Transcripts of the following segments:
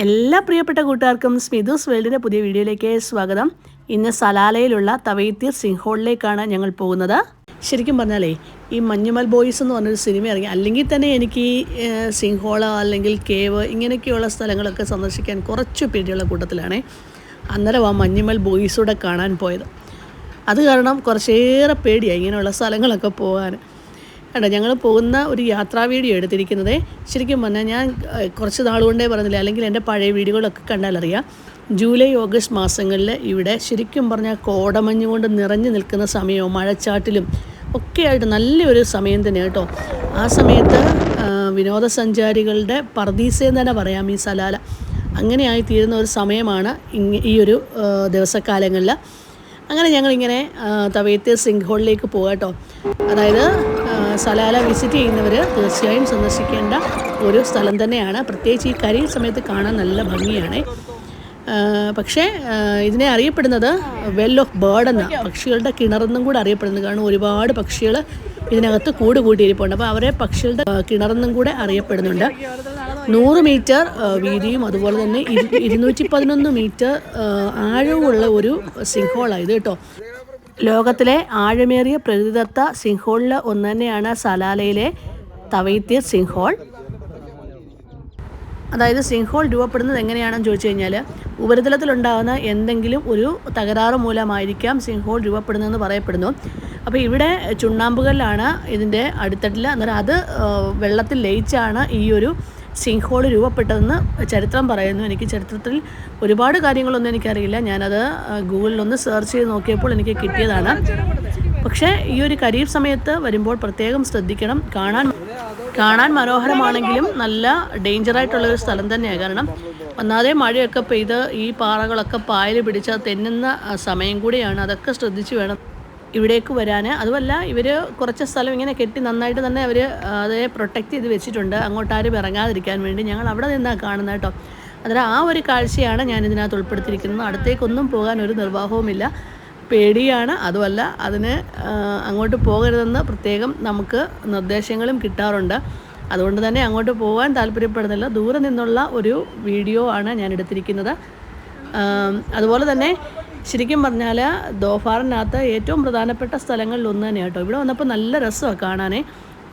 എല്ലാ പ്രിയപ്പെട്ട കൂട്ടുകാർക്കും സ്മിതുസ് വേൾഡിന്റെ പുതിയ വീഡിയോയിലേക്ക് സ്വാഗതം. ഇന്ന് സലാലയിലുള്ള തവൈത്തീർ സിംഹോളിലേക്കാണ് ഞങ്ങൾ പോകുന്നത്. ശരിക്കും പറഞ്ഞാലേ ഈ മഞ്ഞുമൽ ബോയ്സ് എന്ന് പറഞ്ഞൊരു സിനിമ ഇറങ്ങി അല്ലെങ്കിൽ തന്നെ എനിക്ക് സിംഹോള അല്ലെങ്കിൽ കേവ് ഇങ്ങനെയൊക്കെയുള്ള സ്ഥലങ്ങളൊക്കെ സന്ദർശിക്കാൻ കുറച്ച് പേടിയുള്ള കൂട്ടത്തിലാണ് അന്നേരം ആ മഞ്ഞുമൽ ബോയ്സൂടെ കാണാൻ പോയത്. അത് കാരണം കുറച്ചേറെ പേടിയായി ഇങ്ങനെയുള്ള സ്ഥലങ്ങളൊക്കെ പോകാൻ. കണ്ടോ ഞങ്ങൾ പോകുന്ന ഒരു യാത്രാ വീഡിയോ എടുത്തിരിക്കുന്നത്. ശരിക്കും പറഞ്ഞാൽ ഞാൻ കുറച്ച് നാൾ കൊണ്ടേ പറഞ്ഞില്ല അല്ലെങ്കിൽ എന്റെ പഴയ വീഡിയോകളൊക്കെ കണ്ടാലറിയാം ജൂലൈ ഓഗസ്റ്റ് മാസങ്ങളിൽ ഇവിടെ ശരിക്കും പറഞ്ഞാൽ കോടമഞ്ഞ് കൊണ്ട് നിറഞ്ഞു നിൽക്കുന്ന സമയവും മഴച്ചാട്ടിലും ഒക്കെയായിട്ട് നല്ലൊരു സമയം തന്നെ കേട്ടോ. ആ സമയത്ത് വിനോദസഞ്ചാരികളുടെ പർദീസെന്ന് തന്നെ പറയാം ഈ സലാല. അങ്ങനെയായി തീരുന്ന ഒരു സമയമാണ് ഇങ്ങ ഈ ഒരു ദിവസക്കാലങ്ങളിൽ അങ്ങനെ ഞങ്ങളിങ്ങനെ തവയത്തെ സിംഗ് ഹോളിലേക്ക് പോകാം കേട്ടോ. അതായത് സലാല വിസിറ്റ് ചെയ്യുന്നവർ തീർച്ചയായും സന്ദർശിക്കേണ്ട ഒരു സ്ഥലം തന്നെയാണ്. പ്രത്യേകിച്ച് ഈ കരിയിൽ സമയത്ത് കാണാൻ നല്ല ഭംഗിയാണ്. പക്ഷേ ഇതിനെ അറിയപ്പെടുന്നത് വെൽ ഓഫ് ബേർഡ് എന്ന പക്ഷികളുടെ കിണറെന്നും കൂടെ അറിയപ്പെടുന്നത്. കാരണം ഒരുപാട് പക്ഷികൾ ഇതിനകത്ത് കൂട് കൂട്ടിയിരിപ്പുണ്ട് അപ്പോൾ അവരെ പക്ഷികളുടെ കിണറെന്നും കൂടെ അറിയപ്പെടുന്നുണ്ട്. നൂറ് മീറ്റർ വീതിയും അതുപോലെ തന്നെ ഇരു- ഇരുന്നൂറ്റി പതിനൊന്ന് മീറ്റർ ആഴവുമുള്ള ഒരു സിംഹോളാണ് ഇത് കേട്ടോ. ലോകത്തിലെ ആഴമേറിയ പ്രകൃതിദത്ത സിംഹോളിൽ ഒന്ന് തന്നെയാണ് സലാലയിലെ തവൈത്യ സിംഹോൾ അതായത് സിംഹോൾ രൂപപ്പെടുന്നത് എങ്ങനെയാണെന്ന് ചോദിച്ചു കഴിഞ്ഞാൽ ഉപരിതലത്തിലുണ്ടാകുന്ന എന്തെങ്കിലും ഒരു തകരാറ് മൂലമായിരിക്കാം സിംഹോൾ രൂപപ്പെടുന്നതെന്ന് പറയപ്പെടുന്നു. അപ്പോൾ ഇവിടെ ചുണ്ണാമ്പുകല്ലാണ് ഇതിന്റെ അടിത്തട്ടിൽ അന്നേരം അത് വെള്ളത്തിൽ ലയിച്ചാണ് ഈ ഒരു സിംഹോൾ രൂപപ്പെട്ടതെന്ന് ചരിത്രം പറയുന്നു. എനിക്ക് ചരിത്രത്തിൽ ഒരുപാട് കാര്യങ്ങളൊന്നും എനിക്കറിയില്ല. ഞാനത് ഗൂഗിളിലൊന്ന് സെർച്ച് ചെയ്ത് നോക്കിയപ്പോൾ എനിക്ക് കിട്ടിയതാണ്. പക്ഷേ ഈ ഒരു കരീബ് സമയത്ത് വരുമ്പോൾ പ്രത്യേകം ശ്രദ്ധിക്കണം. കാണാൻ കാണാൻ മനോഹരമാണെങ്കിലും നല്ല ഡേഞ്ചറായിട്ടുള്ള ഒരു സ്ഥലം തന്നെയാണ്. കാരണം ഒന്നാതെ മഴയൊക്കെ പെയ്ത് ഈ പാറകളൊക്കെ പായൽ പിടിച്ച തെന്നുന്ന സമയം കൂടിയാണ്. അതൊക്കെ ശ്രദ്ധിച്ച് വേണം. ഇവിടേക്ക് വരാൻ അതുമല്ല ഇവർ കുറച്ച് സ്ഥലം ഇങ്ങനെ കെട്ടി നന്നായിട്ട് തന്നെ അവർ അതേ പ്രൊട്ടക്റ്റ് ചെയ്ത് വെച്ചിട്ടുണ്ട്. അങ്ങോട്ട് ആരും ഇറങ്ങാതിരിക്കാൻ വേണ്ടി ഞങ്ങൾ അവിടെ നിന്നാണ് കാണുന്നത് കേട്ടോ. അന്നേരം ആ ഒരു കാഴ്ചയാണ് ഞാൻ ഇതിനകത്ത് ഉൾപ്പെടുത്തിയിരിക്കുന്നത്. അടുത്തേക്കൊന്നും പോകാൻ ഒരു നിർവാഹവുമില്ല പേടിയാണ്. അതുമല്ല അതിന് അങ്ങോട്ട് പോകരുതെന്ന് പ്രത്യേകം നമുക്ക് നിർദ്ദേശങ്ങളും കിട്ടാറുണ്ട്. അതുകൊണ്ട് തന്നെ അങ്ങോട്ട് പോകാൻ താല്പര്യപ്പെടുന്നില്ല. ദൂരെ നിന്നുള്ള ഒരു വീഡിയോ ആണ് ഞാൻ എടുത്തിരിക്കുന്നത്. അതുപോലെ തന്നെ ശരിക്കും പറഞ്ഞാൽ ദോഫാറിനകത്ത് ഏറ്റവും പ്രധാനപ്പെട്ട സ്ഥലങ്ങളിൽ ഒന്ന് തന്നെ കേട്ടോ ഇവിടെ വന്നപ്പോൾ നല്ല രസമാണ് കാണാനേ.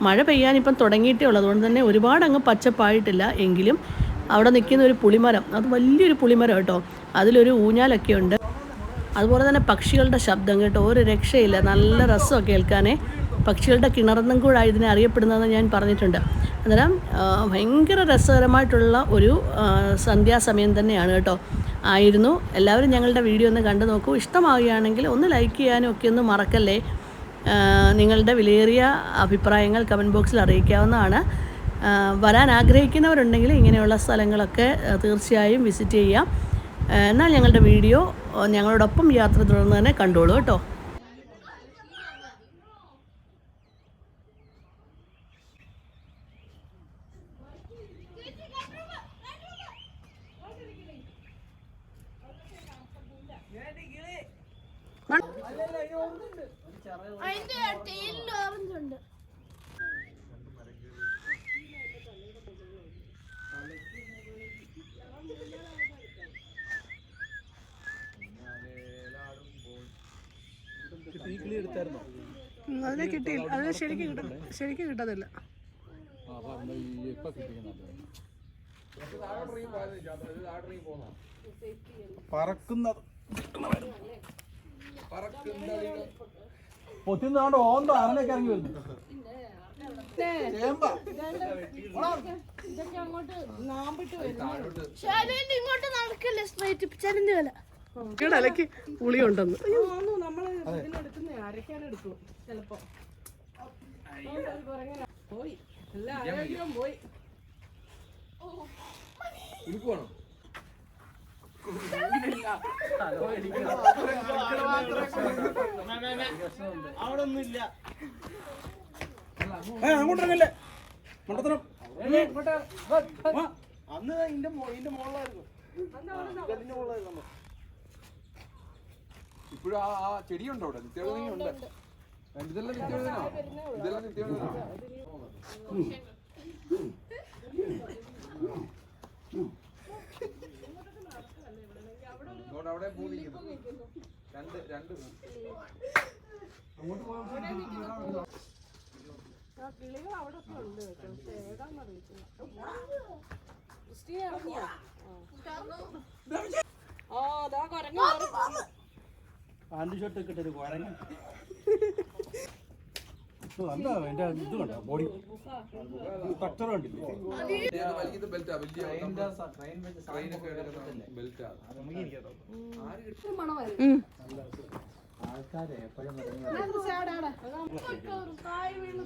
മഴ പെയ്യാൻ ഇപ്പം തുടങ്ങിയിട്ടേ ഉള്ളൂ. അതുകൊണ്ട് തന്നെ ഒരുപാട് അങ്ങ് പച്ചപ്പായിട്ടില്ല. എങ്കിലും അവിടെ നിൽക്കുന്ന ഒരു പുളിമരം അത് വലിയൊരു പുളിമരം കേട്ടോ. അതിലൊരു ഊഞ്ഞാലൊക്കെ ഉണ്ട്. അതുപോലെ തന്നെ പക്ഷികളുടെ ശബ്ദം കേട്ടോ. ഒരു രക്ഷയില്ല. നല്ല രസമൊക്കെ കേൾക്കാനേ. പക്ഷികളുടെ കിണറെന്നും കൂടെ ഇതിനെ അറിയപ്പെടുന്നതെന്ന് ഞാൻ പറഞ്ഞിട്ടുണ്ട്. അന്നേരം ഭയങ്കര രസകരമായിട്ടുള്ള ഒരു സന്ധ്യാസമയം തന്നെയാണ് കേട്ടോ. ആയിരുന്നു. എല്ലാവരും ഞങ്ങളുടെ വീഡിയോ ഒന്ന് കണ്ടു നോക്കൂ. ഇഷ്ടമാവുകയാണെങ്കിൽ ഒന്ന് ലൈക്ക് ചെയ്യാനും ഒക്കെ ഒന്ന് മറക്കല്ലേ? നിങ്ങളുടെ വിലയേറിയ അഭിപ്രായങ്ങൾ കമന്റ് ബോക്സിൽ അറിയിക്കാവുന്നതാണ്. വരാൻ ആഗ്രഹിക്കുന്നവരുണ്ടെങ്കിൽ ഇങ്ങനെയുള്ള സ്ഥലങ്ങളൊക്കെ തീർച്ചയായും വിസിറ്റ് ചെയ്യാം. എന്നാൽ ഞങ്ങളുടെ വീഡിയോ ഞങ്ങളോടൊപ്പം യാത്ര തുടർന്ന് തന്നെ കണ്ടോളൂ കേട്ടോ. അതിന്റെ ടൈലിൽ ഓറഞ്ച് ഉണ്ട്. അതിനെ കിട്ടിയില്ല അതിനെ ശരിക്കും കിട്ടും ശരിക്കും കിട്ടത്തില്ല പറക്കുന്നത്. പൊത്തിന്നാണ്ട് ഓന്ത അവനൊക്കെ ഇറങ്ങി വരുന്നു. ഇങ്ങോട്ട് നടക്കല്ലേ സ്ട്രൈറ്റ് ചരിഞ്ഞ പോലെ ഇടയ്ക്ക് പുളി ഉണ്ടെന്ന്. ഏ അങ്ങോട്ട് ഇറങ്ങല്ലേ? മണ്ടത്തരം. അന്ന് ഇതിന്റെ ഇതിന്റെ മുകളിലായിരുന്നു ഇതിന്റെ മുകളിലായിരുന്നു ഇപ്പോഴും ആ ആ ചെടിയുണ്ടോ അവിടെ? നിത്യവഴുതന ഉണ്ട് ഇതെല്ലാം നിത്യവേദന ഇതെല്ലാം നിത്യവഴുതനോ അതുകൊണ്ട് അവിടെ പൂ നിൽക്കുന്നു രണ്ട് രണ്ട് പൂ കിളികൾ അവിടെ ഒക്കെ ഉണ്ട് പക്ഷെ ഏതാന്ന് അറിയത്തില്ല ക്രിസ്റ്റീന ഇറങ്ങിയോ ആ അതാ കുരങ്ങ്. ഷർട്ട് ഒക്കെ ഇട്ടൊരു കുഴങ്ങ എന്താ എന്റെ ഇത് കണ്ടോ? ബോഡി സ്ട്രക്ചർ കണ്ടില്ലേ? വലിക്കുന്ന ബെൽറ്റാ വലിയ ട്രെയിനൊക്കെ എടുക്കുന്ന ബെൽറ്റാ താഴെ വീണ്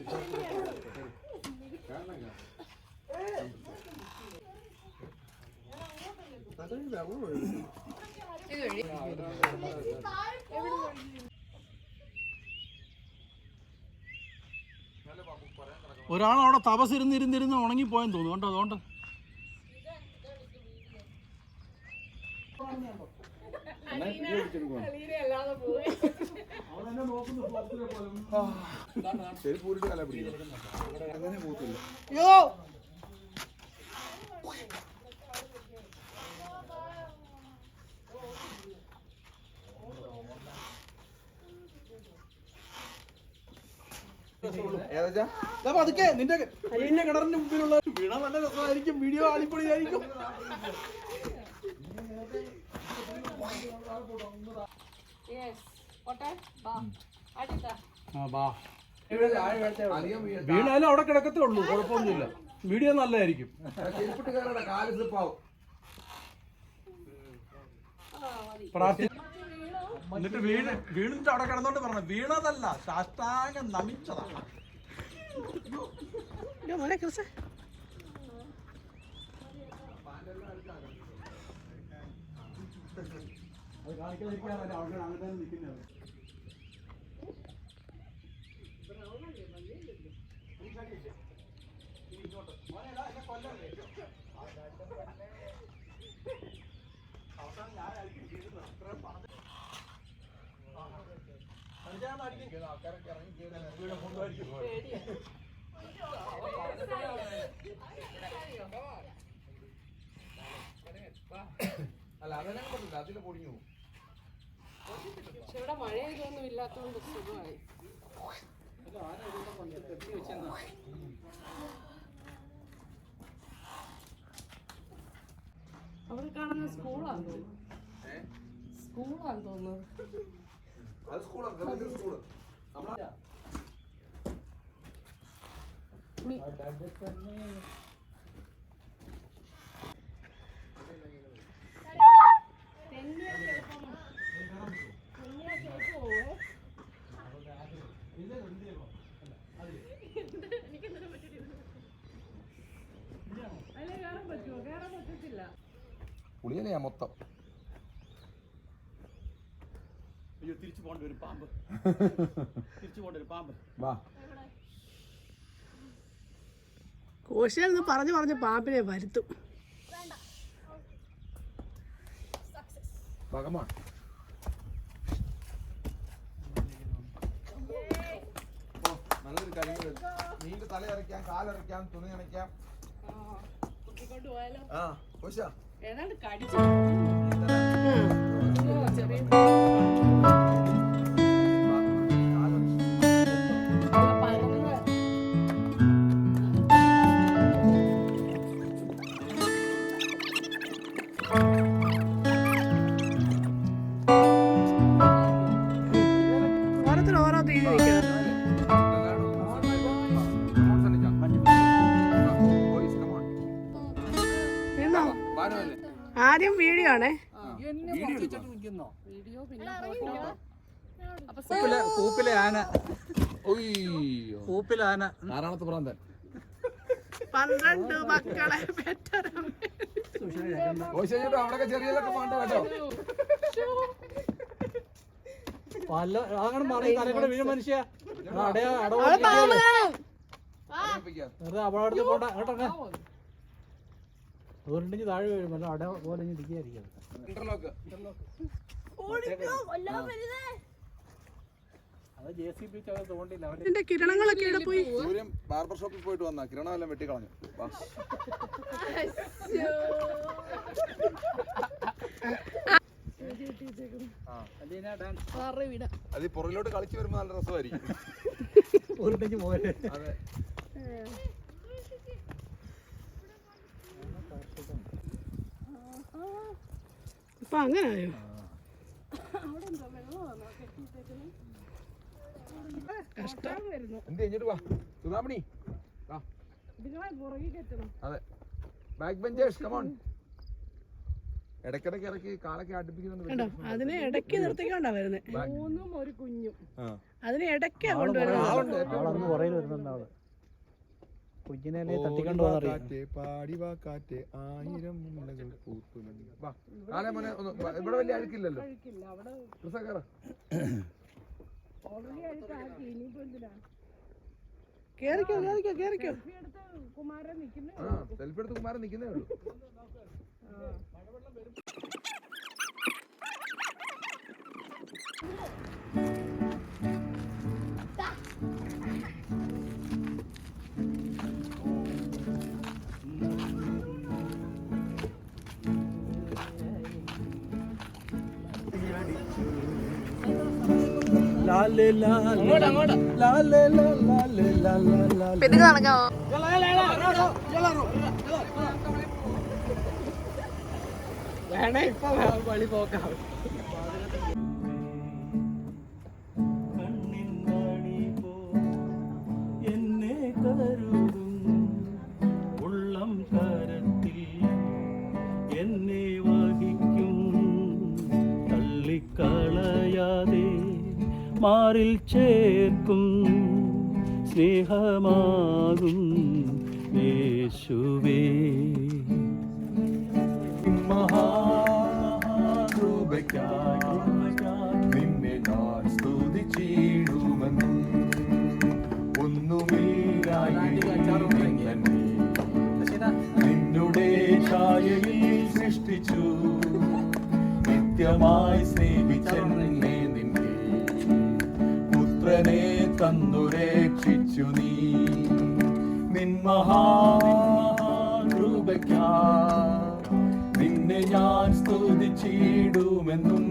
ഒരാൾ അവിടെ തപസിരുന്നിരുന്നിരുന്ന് ഉണങ്ങിപ്പോയെന്ന് തോന്നുന്നു. കണ്ടോ അതുകൊണ്ട്? അങ്ങനെ പോകത്തില്ല പതുക്കെ നിന്റെ കഴിഞ്ഞ കിണറിന്റെ മുമ്പിലുള്ള വീണ നല്ല രസമായിരിക്കും. വീഡിയോ വീഴണ്ട. വീണാലും അവിടെ കിടക്കത്തേ ഉള്ളൂ കുഴപ്പമൊന്നുമില്ല. വീഡിയോ നല്ലതായിരിക്കും. ചെരുപ്പിട്ട് എന്നിട്ട് വീണ് വീണിട്ട് അവിടെ കിടന്നോണ്ട് പറഞ്ഞു വീണതല്ല സാഷ്ടാംഗം നമിച്ചതാണ് അവിടെ അങ്ങനെ തന്നെ നിൽക്കുന്നത് അല്ല അതന്നെ പറഞ്ഞില്ല അതിൽ പൊടിഞ്ഞു പോകും പക്ഷെ ഇവിടെ മഴ ഇതൊന്നും ഇല്ലാത്തതുകൊണ്ട് സുഖമായി അവിടെ കാണുന്ന സ്കൂളാന്ന് തോന്നുന്നു. സ്കൂളാന്ന് തോന്നുന്നത് അത് സ്കൂളാണ് ഗവൺമെന്റ് സ്കൂൾ. നമ്മളെ പുളിയനെയാ മൊത്തം. അയ്യോ തിരിച്ചു പോകേണ്ട വരും പാമ്പ്. തിരിച്ചു പോകേണ്ട വരും പാമ്പ്. വാ. കോശിയിൽ പറഞ്ഞു പറഞ്ഞ് പാമ്പിനെ വരുത്തും. ഭഗവാൻ നല്ലൊരു കാര്യം നീന്റെ തല ഇറക്കാം കാലിറക്കാം തുണി നനയ്ക്കാം ആ കോശാ ഏതാണ്ട് കടിച്ചു ചെറിയ ആദ്യം വീഡിയോ ആണേ. ആന. ആന. നാരായണത്ത് പ്രാന്തൻ. പന്ത്രണ്ട് മക്കളെ ചെറിയതൊക്കെ കേട്ടോ. പല അങ്ങനെ മാറി തലക്കൂടെ വീഴും മനുഷ്യ. അടയാ അടവ് പോണ്ട കേട്ടോ അതുകൊണ്ടെങ്കിൽ താഴെ വരുമല്ലോ അട പോലെ തോണ്ടില്ല അവന്റെ കിരണങ്ങളൊക്കെ ഇവിടെ പോയി? സൂര്യൻ ബാർബർ ഷോപ്പിൽ പോയിട്ട് വന്നാ. കിരണം എല്ലാം വെട്ടിക്കളഞ്ഞു. അത് പുറകിലോട്ട് കളിച്ചു വരുമ്പോ നല്ല രസമായിരിക്കും പോരുണ്ടെങ്കിൽ പോരെ അതെ ഇപ്പൊ അങ്ങനായോ അവിടെ എന്താ വെള്ളമാണോ കെട്ടിയിട്ടേക്കുന്നത് കഷ്ടം വരുന്നു എന്ത് കഴിഞ്ഞിട്ട് വാ സുധാമണി വാ. അങ്ങനെ പുറകെ കെട്ടണം അതെ ബാക്ക് ബെഞ്ചേഴ്സ് കമോൺ ഇടയ്ക്കിടയ്ക്ക് ഇറക്കി കാലൊക്കെ അടുപ്പിക്കുന്നുണ്ട് കണ്ടോ? അതിനെ ഇടയ്ക്ക് നിർത്തിക്കൊണ്ടാ വരുന്നത് മൂന്നും ഒരു കുഞ്ഞും. അതിനെ ഇടയ്ക്കാ കൊണ്ടുവരുന്നത്. കുഞ്ഞിനെ തട്ടി പോകാറിയാം കാറ്റ് പാടി വാ കാറ്റ് ആയിരം മുല്ലകൾ പൂത്തുലഞ്ഞു. വാ കാലേ മോനെ ഒന്ന് ഇവിടെ വലിയ അഴുക്കില്ലല്ലോ കേറിക്കോ കേറിക്കോ കേറിക്കോ. കുമാരൻ നിൽക്കുന്നേ ആ സെൽഫി എടുത്ത് കുമാരൻ നിൽക്കുന്നേ ഉള്ളൂ. ലാലേ ലാലേ ലാലേ ലാലേ ലാലേ ലാലേ പിന്നെ നടക്കാവോ വേണേ ഇപ്പൊ വഴി പോക്കാം. മാറിൽ ചേർക്കും സ്നേഹമാകും യേശുവേ. നിന്നെ ഞാൻ സ്തുതിച്ചിടുമെന്നും ഒന്നുമില്ലായി നിന്നുടെ ഛായയിൽ സൃഷ്ടിച്ചു നിത്യമായി സ്നേഹിച്ചെന്നെ നാഥനെ തന്നുരക്ഷിച്ചു നീ. നിന്മഹാകൃപയ്ക്കാ നിന്നെ ഞാൻ സ്തുതിച്ചിടുമെന്നും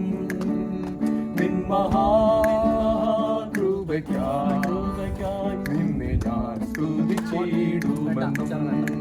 നിന്മഹാകൃപയ്ക്കാ നിന്നെ ഞാൻ സ്തുതിച്ചിടുമെന്നും.